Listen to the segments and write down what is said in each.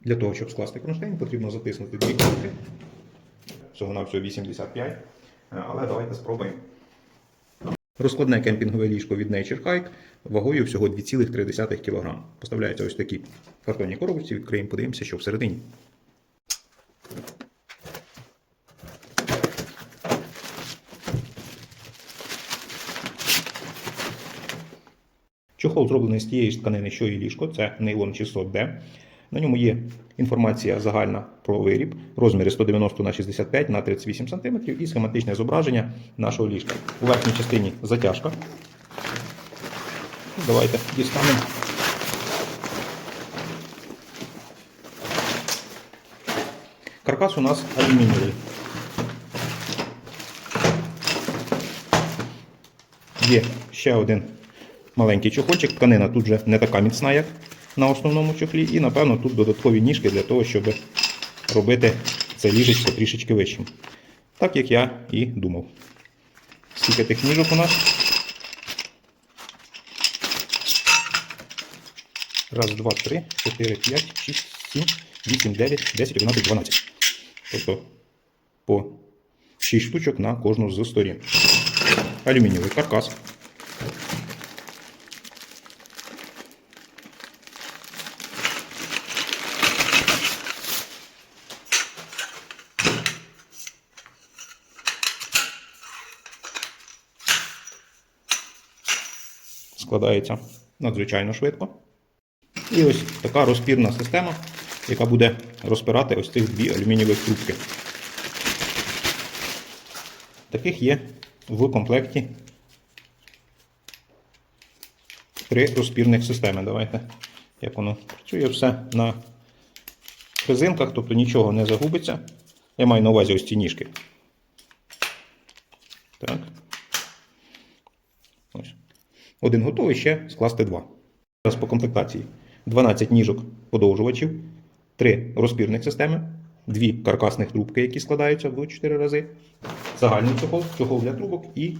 Для того, щоб скласти кронштейн, потрібно затиснути дві кнопки. Всього на всього 85. Е, Але давайте спробуємо. Розкладне кемпінгове ліжко від Nature Hike вагою всього 2,3 кг. Поставляються ось такі картонні коробочці, відкриємо, подивимося, що всередині. Чохол зроблений з тієї ж тканини, що і ліжко, це нейлон 600D. На ньому є інформація загальна про виріб, розміри 190 на 65 на 38 см і схематичне зображення нашого ліжка. У верхній частині затяжка. Давайте дістанемо. Каркас у нас алюмінієвий. Є ще один маленький чохольчик. Тканина тут вже не така міцна, як на основному чохлі. І, напевно, тут додаткові ніжки для того, щоб робити це ліжечко трішечки вищим. Так як я і думав. Скільки тих ніжок у нас? Раз, два, три, чотири, п'ять, шість, сім, вісім, дев'ять, десять, одинадцять, дванадцять. Тобто по 6 штучок на кожну з сторін. Алюмінієвий каркас. Складається надзвичайно швидко. І ось така розпірна система, яка буде розпирати ось цих дві алюмінієвих трубки. Таких є в комплекті три розпірних системи. Давайте, як воно працює все на резинках, тобто нічого не загубиться. Я маю на увазі ось ці ніжки. Так. Один готовий, ще скласти два. Зараз по комплектації. 12 ніжок подовжувачів, 3 розпірних системи, 2 каркасних трубки, які складаються в 4 рази, загальний чохол, чохол для трубок і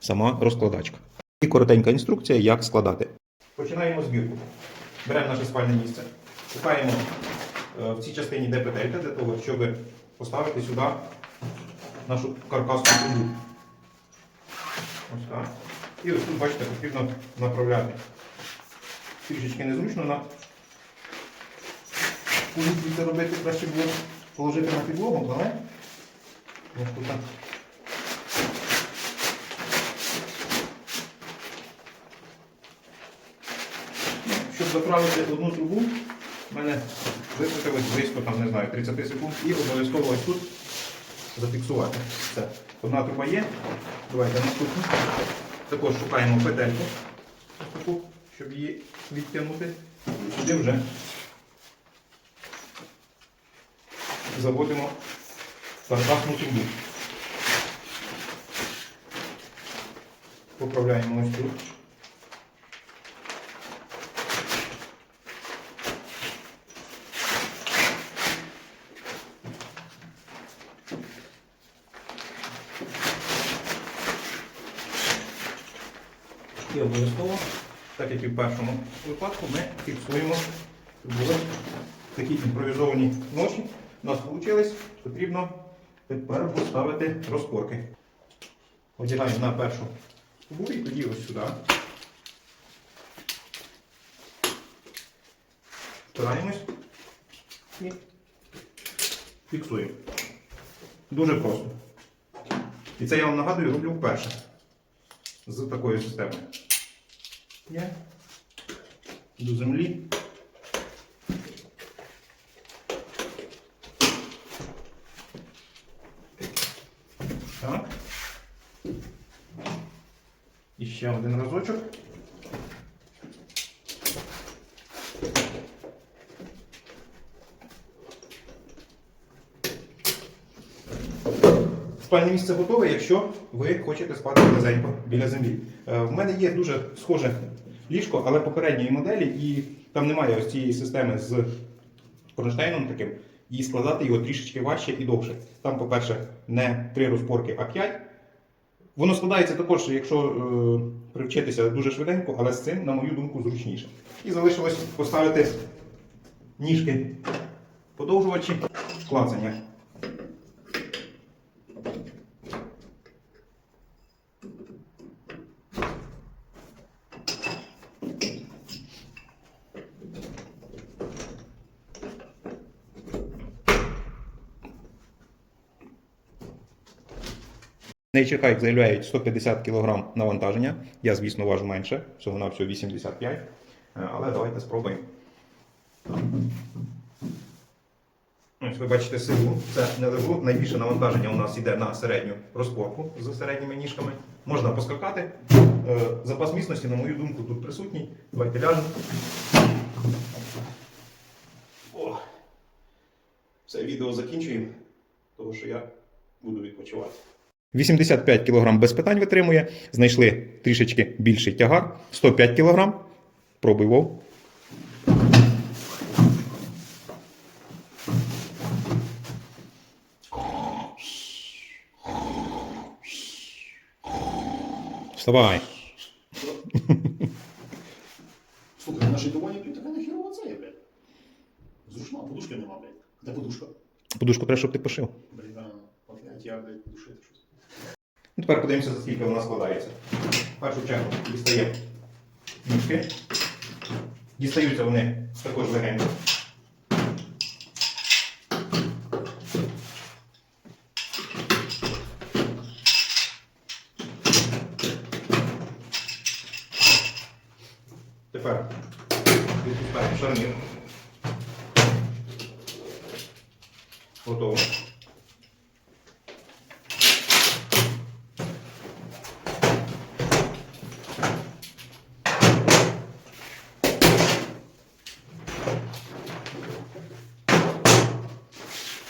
сама розкладачка. І коротенька інструкція, як складати. Починаємо збірку. Беремо наше спальне місце, шукаємо е, в цій частині, де петелька, для того, щоб поставити сюди нашу каркасну трубу. Ось так. І ось тут, бачите, потрібно направляти. Трішечки незручно на позиції це робити краще було положити на підлогу, але тут. так. Ну, Щоб заправити одну трубу, в мене вистачилось близько там, не знаю, 30 секунд і обов'язково ось тут зафіксувати. Все. Одна труба є. Давайте наступну. Також шукаємо петельку, щоб її відтягнути. І сюди вже заводимо каркасну трубу. Поправляємо ось тут. І обов'язково, так як і в першому випадку, ми фіксуємо, щоб були такі імпровізовані ноші. У нас вийшло, потрібно тепер поставити розпорки. Одягаємо на першу трубу і тоді ось сюди. Стараємось і фіксуємо. Дуже просто. І це я вам нагадую, роблю вперше з такою системою. Є. До землі. Так. І ще один разочок. Спальне місце готове, якщо ви хочете спати близенько біля землі. Е, В мене є дуже схоже ліжко, але попередньої моделі, і там немає ось цієї системи з кронштейном таким, і складати його трішечки важче і довше. Там, по-перше, не три розпорки, а п'ять. Воно складається також, якщо е, привчитися дуже швиденько, але з цим, на мою думку, зручніше. І залишилось поставити ніжки подовжувачі, клацання. Hike заявляють 150 кг навантаження. Я, звісно, важу менше, всього на всього 85 Е, Але давайте спробуємо. Ось ви бачите силу. Це не леву. Найбільше навантаження у нас йде на середню розпорку з середніми ніжками. Можна поскакати. Е, Запас міцності, на мою думку, тут присутній. Давайте ляжемо. О. Все відео закінчуємо, тому що я буду відпочивати. 85 кг без питань витримує. Знайшли трішечки більший тягар. 105 кг. Пробуй вов. Вставай. Слухай, на шитуванні тут така нахірова це є, блядь. Зручна, подушки нема, блядь. Де подушка? Подушку треба, щоб ти пошив. Опять я, блядь, подушити щось. Ну, тепер подивимося, скільки вона складається. В першу чергу дістаємо ніжки. Дістаються вони також легенько. Тепер відпускаємо шарнір. Готово.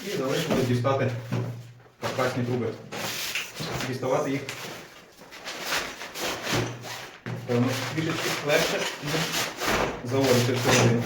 І залишилось дістати каркасні труби. Діставати їх трішечки легше, заводити всередину.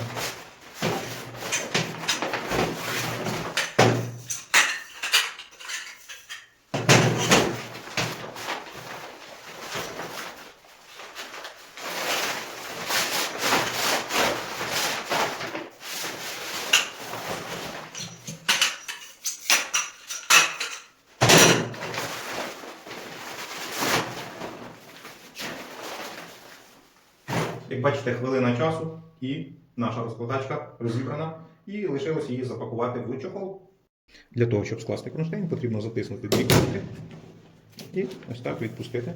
Як бачите, хвилина часу і наша розкладачка розібрана, і лишилось її запакувати в чохол. Для того, щоб скласти кронштейн, потрібно затиснути дві кнопки і ось так відпустити.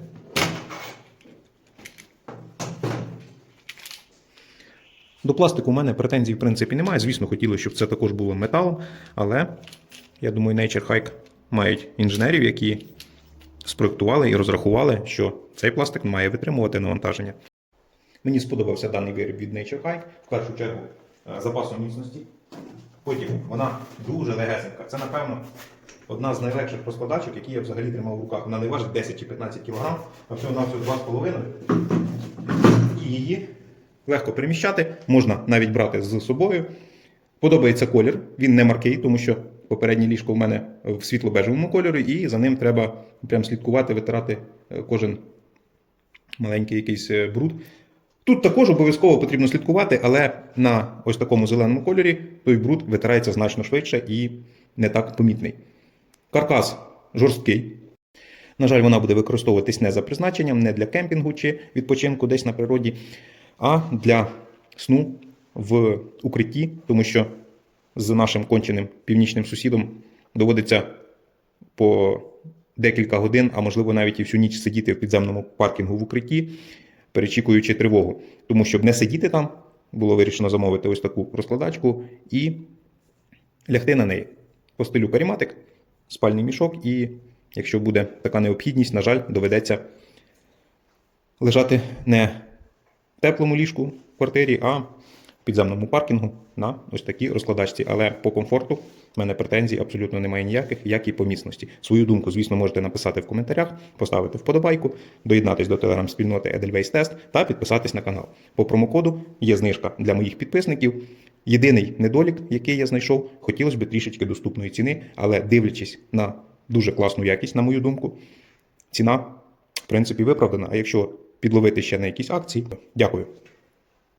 До пластику у мене претензій в принципі немає. Звісно, хотілося, щоб це також було металом, але я думаю, Nature Hike мають інженерів, які спроектували і розрахували, що цей пластик має витримувати навантаження. Мені сподобався даний виріб від Nature Hike, в першу чергу е, запасом міцності. Потім вона дуже легесенька. Це, напевно, одна з найлегших розкладачок, які я взагалі тримав в руках. Вона не важить 10 чи 15 кг, а всього на всього 2,5 І її легко переміщати, можна навіть брати з собою. Подобається колір, він не маркий, тому що попереднє ліжко в мене в світло-бежевому кольорі, і за ним треба прям слідкувати, витирати е, кожен маленький якийсь е, бруд. Тут також обов'язково потрібно слідкувати, але на ось такому зеленому кольорі той бруд витирається значно швидше і не так помітний. Каркас жорсткий. На жаль, вона буде використовуватись не за призначенням, не для кемпінгу чи відпочинку десь на природі, а для сну в укритті, тому що з нашим конченим північним сусідом доводиться по декілька годин, а можливо навіть і всю ніч сидіти в підземному паркінгу в укритті, перечікуючи тривогу. Тому щоб не сидіти там, було вирішено замовити ось таку розкладачку і лягти на неї. По стилю каріматик, спальний мішок, і якщо буде така необхідність, на жаль, доведеться лежати не в теплому ліжку в квартирі, а підземному паркінгу на ось такій розкладачці. Але по комфорту в мене претензій абсолютно немає ніяких, як і по міцності. Свою думку, звісно, можете написати в коментарях, поставити вподобайку, доєднатись до телеграм-спільноти Edelweiss Test та підписатись на канал. По промокоду є знижка для моїх підписників. Єдиний недолік, який я знайшов, хотілося б трішечки доступної ціни, але дивлячись на дуже класну якість, на мою думку, ціна в принципі виправдана. А якщо підловити ще на якісь акції, дякую.